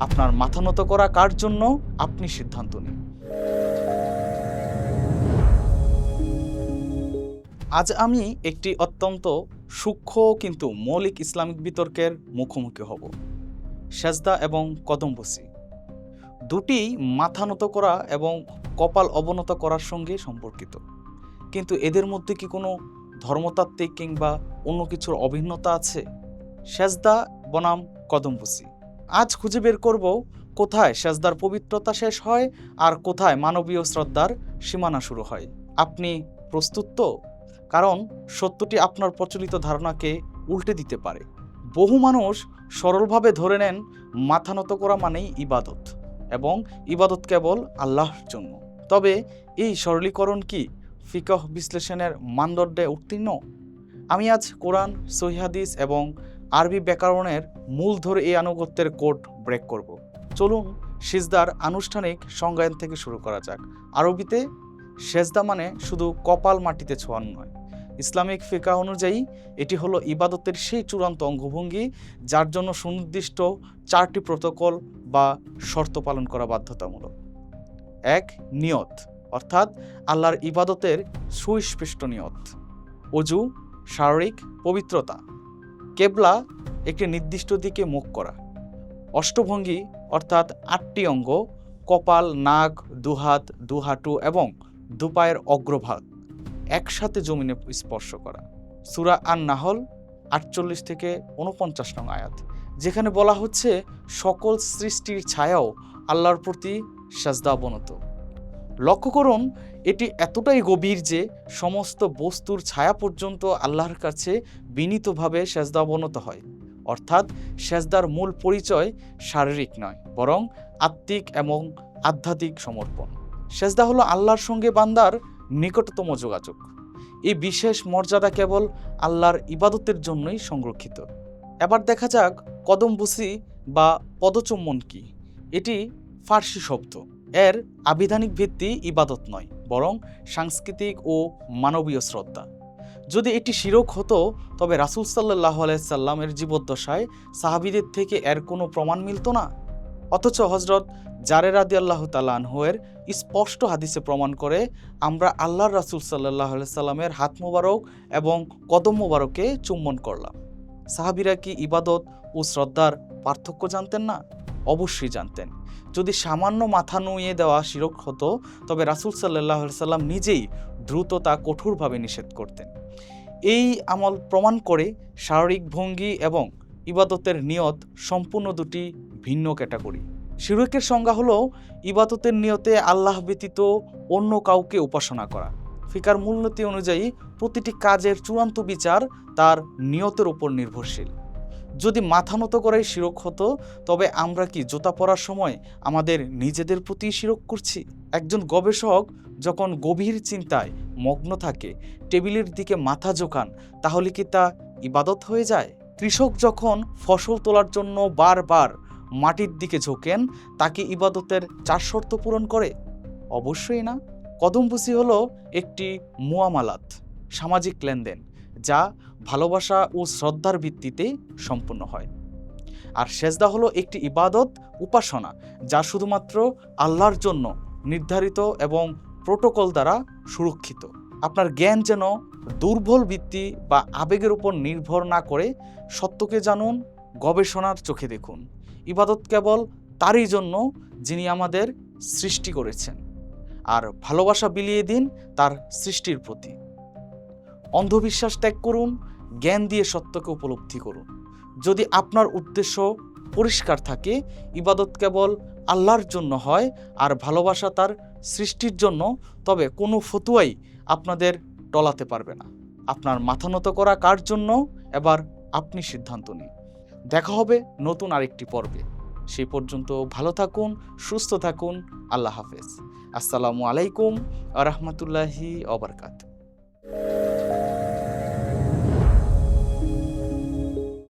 আপনার মাথা নত করা কার জন্য আপনি সিদ্ধান্ত নিন। আজ আমি একটি অত্যন্ত সূক্ষ্ম কিন্তু মৌলিক ইসলামিক বিতর্কের মুখোমুখি হব। সেজদা এবং কদমবসি। দুটি মাথা নত করা এবং কপাল অবনত করার সঙ্গে সম্পর্কিত। কিন্তু এদের মধ্যে কি কোনো ধর্মতাত্ত্বিক কিংবা অন্য কিছুর অভিন্নতা আছে? সেজদা, বনাম, কদমবসি। আজ খুঁজে বের করব কোথায় সেজদার পবিত্রতা শেষ হয় আর কোথায় মানবীয় শ্রদ্ধার সীমানা শুরু হয়। আপনি প্রস্তুত তো? কারণ সত্যটি আপনার প্রচলিত ধারণাকে উল্টে দিতে পারে। বহু মানুষ সরলভাবে ধরে নেন, মাথা নত করা মানেই ইবাদত এবং ইবাদত কেবল আল্লাহর জন্য। তবে এই সরলীকরণ কি ফিকহ বিশ্লেষণের মানদণ্ডে উত্তীর্ণ? আমি আজ কোরআন সহিহাদিস এবং আরবি ব্যাকরণের মূল ধরে এই আনুগত্যের কোড ব্রেক করব। চলুন সিজদার আনুষ্ঠানিক সংজ্ঞায়ন থেকে শুরু করা যাক। আরবিতে সেজদা মানে শুধু কপাল মাটিতে ছোঁয়ানো নয়। ইসলামিক ফিকা অনুযায়ী এটি হলো ইবাদতের সেই চূড়ান্ত অঙ্গভঙ্গি যার জন্য সুনির্দিষ্ট চারটি প্রোটোকল বা শর্ত পালন করা বাধ্যতামূলক। এক, নিয়ত, অর্থাৎ আল্লাহর ইবাদতের সুস্পষ্ট নিয়ত। অজু, শারীরিক পবিত্রতা। কেবলা একটি নির্দিষ্ট দিকে মুখ করা। অষ্টভঙ্গি অর্থাৎ আটটি অঙ্গ, কপাল, নাক, দুহাত, দুহাঁটু এবং দুপায়ের অগ্রভাগ একসাথে জমিনে স্পর্শ করা। সুরা আন নাহল আটচল্লিশ থেকে উনপঞ্চাশ নং আয়াত, যেখানে বলা হচ্ছে, সকল সৃষ্টির ছায়াও আল্লাহর প্রতি সাজদা অবনত। লক্ষ্য করুন এটি এতটাই গভীর যে সমস্ত বস্তুর ছায়া পর্যন্ত আল্লাহর কাছে বিনীতভাবে সেজদা অবনত হয়। অর্থাৎ সেজদার মূল পরিচয় শারীরিক নয়, বরং আত্মিক এবং আধ্যাত্মিক সমর্পণ। সেজদা হলো আল্লাহর সঙ্গে বান্দার নিকটতম যোগাযোগ। এই বিশেষ মর্যাদা কেবল আল্লাহর ইবাদতের জন্যই সংরক্ষিত। এবার দেখা যাক কদমবুসি বা পদচুম্বন কি। এটি ফার্সি শব্দ। এর আবিধানিক ভিত্তি ইবাদত নয়। বরং সাংস্কৃতিক ও মানবীয় শ্রদ্ধা। যদি এটি শিরক হতো, তবে রাসুল সাল্লাহ আলাইসাল্লামের জীবদ্দশায় সাহাবিদের থেকে এর কোনো প্রমাণ মিলত না। অথচ হজরত জারের আদি আল্লাহ তালানহের স্পষ্ট হাদিসে প্রমাণ করে, আমরা আল্লাহর রাসুল সাল্লাহ সাল্লামের হাত মোবারক এবং কদম মোবারকে চুম্বন করলাম। সাহাবিরা কি ইবাদত ও শ্রদ্ধার পার্থক্য জানতেন না? অবশ্যই জানতেন। যদি সামান্য মাথা নুয়ে দেওয়া শিরক হতো, তবে রাসুল সাল্লাহ সাল্লাম নিজেই দ্রুত তা কঠোরভাবে নিষেধ করতেন। এই আমল প্রমাণ করে শারীরিক ভঙ্গি এবং ইবাদতের নিয়ত সম্পূর্ণ দুটি ভিন্ন ক্যাটাগরি। শিরকের সংজ্ঞা হলো, ইবাদতের নিয়তে আল্লাহ ব্যতীত অন্য কাউকে উপাসনা করা। ফিকার মূলনীতি অনুযায়ী প্রতিটি কাজের চূড়ান্ত বিচার তার নিয়তের উপর নির্ভরশীল। যদি মাথা নত করাই শিরক হতো, তবে আমরা কি জুতা পরার সময় আমাদের নিজেদের প্রতি শিরক করছি? একজন গবেষক যখন গভীর চিন্তায় মগ্ন থাকে, টেবিলের দিকে মাথা ঝোকান, তাহলে কি তা ইবাদত হয়ে যায়? কৃষক যখন ফসল তোলার জন্য বারবার মাটির দিকে ঝোঁকেন, তাকে ইবাদতের চার শর্ত পূরণ করে? অবশ্যই না। কদমবুসি হলো একটি মুয়ামালাত, সামাজিক লেনদেন, যা ভালোবাসা ও শ্রদ্ধার ভিত্তিতে সম্পূর্ণ হয়। আর সেজদা হলো একটি ইবাদত, উপাসনা, যা শুধুমাত্র আল্লাহর জন্য নির্ধারিত এবং প্রোটোকল দ্বারা সুরক্ষিত। আপনার জ্ঞান যেন দুর্বল ভিত্তি বা আবেগের উপর নির্ভর না করে সত্যকে জানুন, গবেষণার চোখে দেখুন। ইবাদত কেবল তারই জন্য যিনি আমাদের সৃষ্টি করেছেন। আর ভালোবাসা বিলিয়ে দিন তার সৃষ্টির প্রতি। অন্ধবিশ্বাস ত্যাগ করুন জ্ঞান দিয়ে সত্যকে উপলব্ধি করুন। যদি আপনার উদ্দেশ্য পরিষ্কার থাকে, ইবাদত কেবল আল্লাহর জন্য হয় আর ভালোবাসা তার সৃষ্টির জন্য, তবে কোনো ফতুয়াই আপনাদের টলাতে পারবে না। আপনার মাথা নত করা কার জন্য? এবার আপনি সিদ্ধান্ত নিন। দেখা হবে নতুন আরেকটি পর্বে। সেই পর্যন্ত ভালো থাকুন, সুস্থ থাকুন। আল্লাহ হাফেজ। আসসালামু আলাইকুম আ রহমতুল্লাহি অবরকাত।